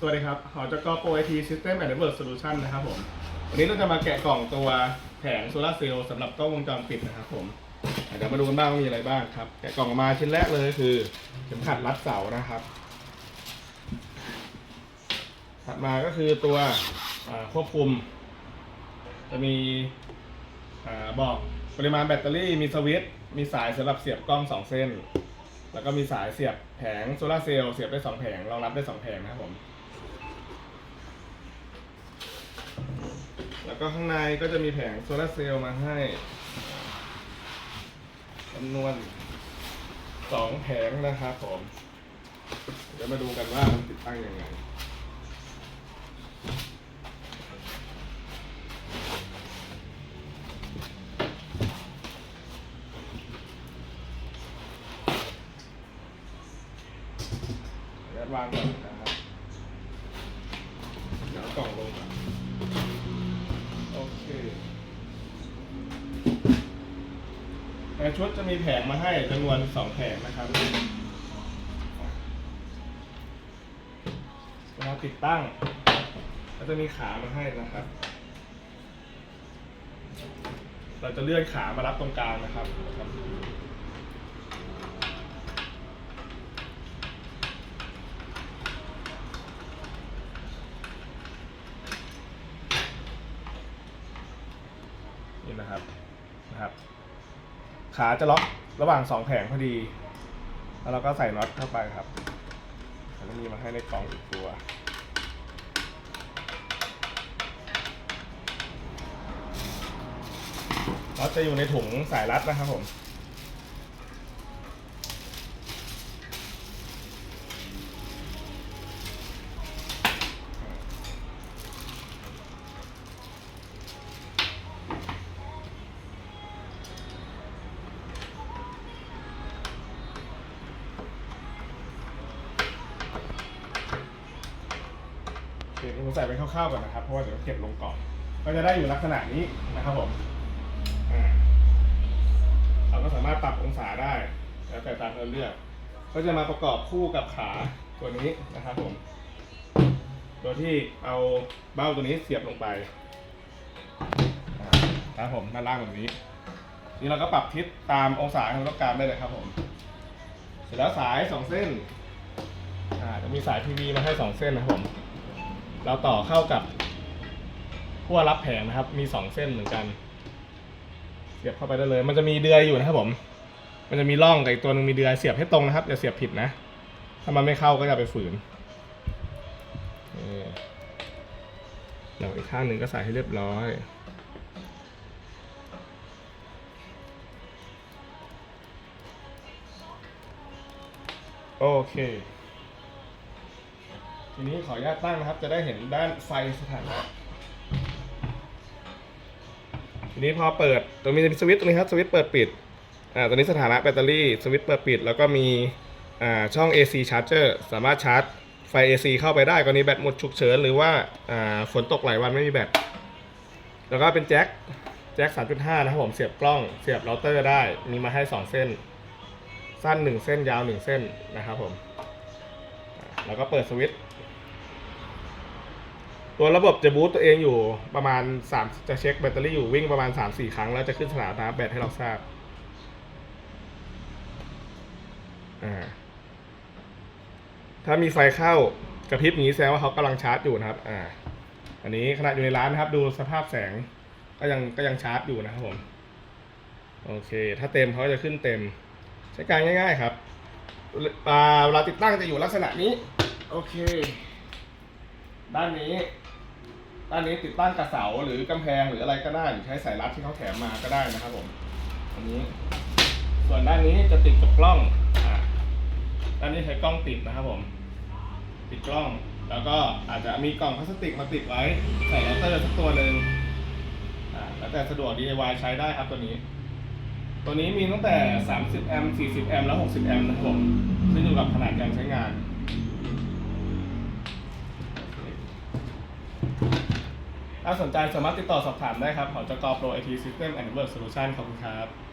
สวัสดีครับหอจกโปรไอทีซิสเต็มแอนด์เวิร์กโซลูชันนะครับผม วันนี้เราจะมาแกะกล่องตัวแผงโซลาร์เซลล์สำหรับกล้องวงจรปิดนะครับผม เดี๋ยวมาดูกันบ้างว่ามีอะไรบ้างครับ แกะกล่องออกมาชิ้นแรกเลยคือเข็มขัดรัดเสานะครับ ถัดมาก็คือตัวควบคุม จะมีอบอกปริมาณแบตเตอรี่มีสวิตช์มีสายสำหรับเสียบกล้องสองเส้น แล้วก็มีสายเสียบแผงโซลาร์เซลล์เสียบได้สองแผงรองรับได้สองแผงนะครับผม แล้วก็ข้างในก็จะมีแผงโซลาเซลล์มาให้จำนวนสองแผงนะครับผมเดี๋ยวมาดูกันว่ามันติดตั้งยังไงเดี๋ยววางก่อนนะ ในชุดจะมีแผงมาให้จำนวนสองแผงนะครับเวลาติดตั้ง ก็จะมีขามาให้นะครับ เราจะเลื่อนขามารับตรงกลางนะครับนี่นะครับนะครับ ขาจะล็อกระหว่างสองแผงพอดี แล้วเราก็ใส่น็อตเข้าไปครับแล้วก็มีมาให้ในกล่องอีกตัวน็อตจะอยู่ในถุงสายรัดนะครับผม โอเคผมใส่ไปคร่าวๆก่อนนะครับ เพราะว่าเดี๋ยวเก็บลงกล่องก็จะได้อยู่ลักษณะนี้นะครับผมอ่าเราก็สามารถปรับองศาได้แล้วแต่ตามเราเลือก ก็จะมาประกอบคู่กับขาตัวนี้นะครับผม โดยที่เอาเบ้าตัวนี้เสียบลงไปครับผมด้านล่างแบบนี้ นี่เราก็ปรับทิศตามองศาที่เราต้องการได้เลยครับผม เสร็จแล้วสายสองเส้น อ่าจะมีสาย PV มาให้สองเส้นนะครับผม เราต่อเข้ากับขั้วรับแผงนะครับ มีสองเส้นเหมือนกัน เสียบเข้าไปได้เลย มันจะมีเดือยอยู่นะครับผม มันจะมีร่องกับอีกตัวหนึ่งมีเดือยเสียบให้ตรงนะครับอย่าเสียบผิดนะ ถ้ามันไม่เข้าก็อย่าไปฝืนนี่แล้วอีกข้างหนึ่งก็ใส่ให้เรียบร้อยโอเค ทีนี้ขออนุญาตตั้งนะครับ จะได้เห็นด้านไฟสถานะทีนี้พอเปิดตรงนี้จะมีสวิตช์ตรงนี้ครับสวิตช์เปิดปิดอ่าตัวนี้สถานะแบตเตอรี่สวิตช์เปิดปิด แล้วก็มีอ่าช่อง AC charger สามารถชาร์จไฟ AC เข้าไปได้กรณีแบตหมดฉุกเฉินหรือว่าอ่าฝนตกหลายวันไม่มีแบตแล้วก็เป็นแจ็คแจ็ค 3.5 นะครับผมเสียบกล้องเสียบเราเตอร์ได้มีมาให้ 2 เส้น สั้น 1 เส้นยาว 1 เส้นนะครับผมแล้วก็เปิดสวิตช์ ตัวระบบจะบูตตัวเองอยู่ประมาณ 3 จะเช็คแบตเตอรี่อยู่วิ่งประมาณ 3-4 ครั้ง แล้วจะขึ้นสถานะแบตให้เราทราบอ่าถ้ามีไฟเข้ากระพริบนี้แสดงว่าเขากำลังชาร์จอยู่นะครับอ่าอันนี้ขณะอยู่ในร้านนะครับ ดูสภาพแสงก็ยังก็ยังชาร์จอยู่นะครับผมโอเค ถ้าเต็มเขาจะขึ้นเต็ม ใช้การง่าย ๆ ครับอ่าเวลาติดตั้งจะอยู่ลักษณะนี้ โอเค ด้านนี้ ด้านนี้ติดตั้งกระเสาหรือกำแพงหรืออะไรก็ได้หรือใช้สายรัดที่เขาแถมมาก็ได้นะครับผมอันนี้ ส่วนด้านนี้จะติดกับกล้องอ่าด้านนี้ใช้กล้องติดนะครับผม ติดกล้อง แล้วก็อาจจะมีกล่องพลาสติกมาติดไว้ใส่เราเตอร์สักตัวหนึ่งอ่าแล้วแต่สะดวก DIY ใช้ได้ครับตัวนี้ ตัวนี้มีตั้งแต่ 30 แอมป์ 40 แอมป์ และ60 แอมป์นะครับผมขึ้นอยู่กับขนาดการใช้งาน ถ้าสนใจสามารถติดต่อสอบถามได้ครับหอจกโปรไอทีซิสเต็มแอนด์เวิร์กโซลูชันขอบคุณครับ